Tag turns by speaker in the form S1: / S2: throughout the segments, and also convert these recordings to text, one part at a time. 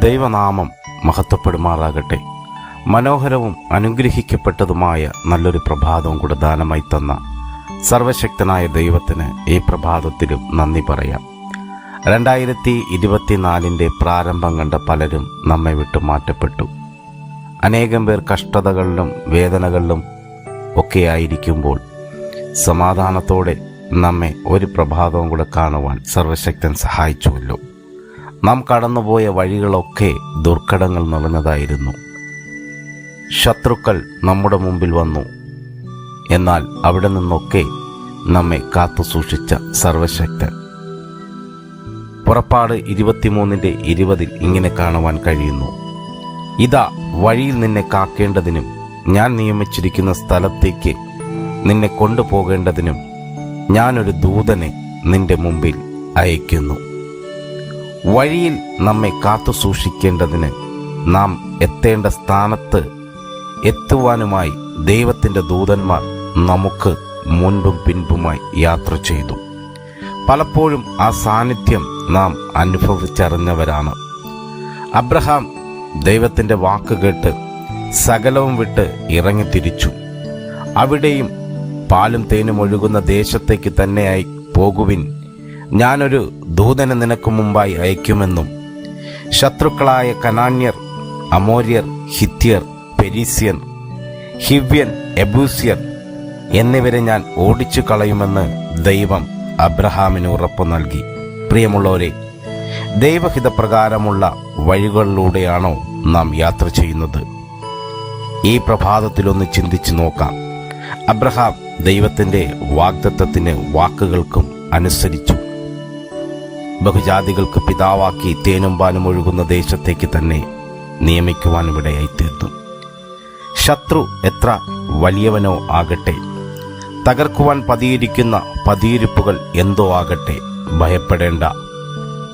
S1: ദൈവനാമം മഹത്വപ്പെടുമാറാകട്ടെ. മനോഹരവും അനുഗ്രഹിക്കപ്പെട്ടതുമായ നല്ലൊരു പ്രഭാതവും കൂടെ ദാനമായി തന്ന സർവശക്തനായ ദൈവത്തിന് ഈ പ്രഭാതത്തിലും നന്ദി പറയാം. രണ്ടായിരത്തി ഇരുപത്തിനാലിന്റെ പ്രാരംഭം കണ്ട പലരും നമ്മെ വിട്ടു മാറ്റപ്പെട്ടു. അനേകം പേർ കഷ്ടതകളിലും വേദനകളിലും ഒക്കെയായിരിക്കുമ്പോൾ സമാധാനത്തോടെ നമ്മെ ഒരു പ്രഭാതവും കൂടെ കാണുവാൻ സർവശക്തൻ സഹായിച്ചുവല്ലോ. നാം കടന്നുപോയ വഴികളൊക്കെ ദുർഘടങ്ങൾ നിറഞ്ഞതായിരുന്നു. ശത്രുക്കൾ നമ്മുടെ മുമ്പിൽ വന്നു. എന്നാൽ അവിടെ നിന്നൊക്കെ നമ്മെ കാത്തു സൂക്ഷിച്ച സർവശക്തൻ. പുറപ്പാട് ഇരുപത്തിമൂന്നിന്റെ ഇരുപതിൽ ഇങ്ങനെ കാണുവാൻ കഴിയുന്നു. ഇതാ വഴിയിൽ നിന്നെ കാക്കേണ്ടതിനും ഞാൻ നിയമിച്ചിരിക്കുന്ന സ്ഥലത്തേക്ക് നിന്നെ കൊണ്ടുപോകേണ്ടതിനും ഞാനൊരു ദൂതനെ നിന്റെ മുമ്പിൽ അയക്കുന്നു വഴിയിൽ നമ്മെ കാത്തു സൂക്ഷിക്കേണ്ടതിന് നാം എത്തേണ്ട സ്ഥാനത്ത് എത്തുവാനുമായി ദൈവത്തിന്റെ ദൂതന്മാർ നമുക്ക് മുൻപും പിൻപുമായി യാത്ര ചെയ്തു. പലപ്പോഴും ആ സാന്നിധ്യം നാം അനുഭവിച്ചറിഞ്ഞവരാണ്. അബ്രഹാം ദൈവത്തിന്റെ വാക്ക് കേട്ട് സകലവും വിട്ട് ഇറങ്ങി തിരിച്ചു. അവിടെയും പാലും തേനും ഒഴുകുന്ന ദേശത്തേക്ക് തന്നെയായി പോകുവിൻ ഞാനൊരു ദൂതനെ നിനക്ക് മുമ്പായി അയക്കുമെന്നും ശത്രുക്കളായ കനാന്യർ അമോര്യർ ഹിത്യർ പെരീസ്യൻ ഹിവ്യൻ എബൂസ്യർ എന്നിവരെ ഞാൻ ഓടിച്ചു കളയുമെന്ന് ദൈവം അബ്രഹാമിന് ഉറപ്പു നൽകി. പ്രിയമുള്ളവരെ ദൈവഹിതപ്രകാരമുള്ള വഴികളിലൂടെയാണോ നാം യാത്ര ചെയ്യുന്നത്? ഈ പ്രഭാതത്തിലൊന്ന് ചിന്തിച്ചു നോക്കാം. അബ്രഹാം ദൈവത്തിന്റെ വാഗ്ദത്തത്തിന് വാക്കുകൾക്കും അനുസരിച്ചു ബഹുജാതികൾക്ക് പിതാവാക്കി തേനും പാനും ഒഴുകുന്ന ദേശത്തേക്ക് തന്നെ നിയമിക്കുവാൻ ഇടയായി തീർന്നു ശത്രു എത്ര വലിയവനോ ആകട്ടെ തകർക്കുവാൻ പതിയിരിക്കുന്ന പതിയിരിപ്പുകൾ എന്തോ ആകട്ടെ ഭയപ്പെടേണ്ട.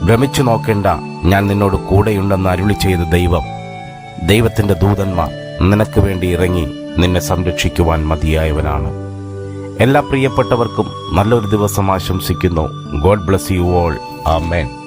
S1: ഭ്രമിച്ചു നോക്കേണ്ട ഞാൻ നിന്നോട് കൂടെയുണ്ടെന്ന് അരുളി ചെയ്ത ദൈവം ദൈവത്തിന്റെ ദൂതന്മാർ നിനക്ക് വേണ്ടി ഇറങ്ങി നിന്നെ സംരക്ഷിക്കുവാൻ മതിയായവനാണ്. എല്ലാ പ്രിയപ്പെട്ടവർക്കും നല്ലൊരു ദിവസം ആശംസിക്കുന്നു. God bless you all. Amen.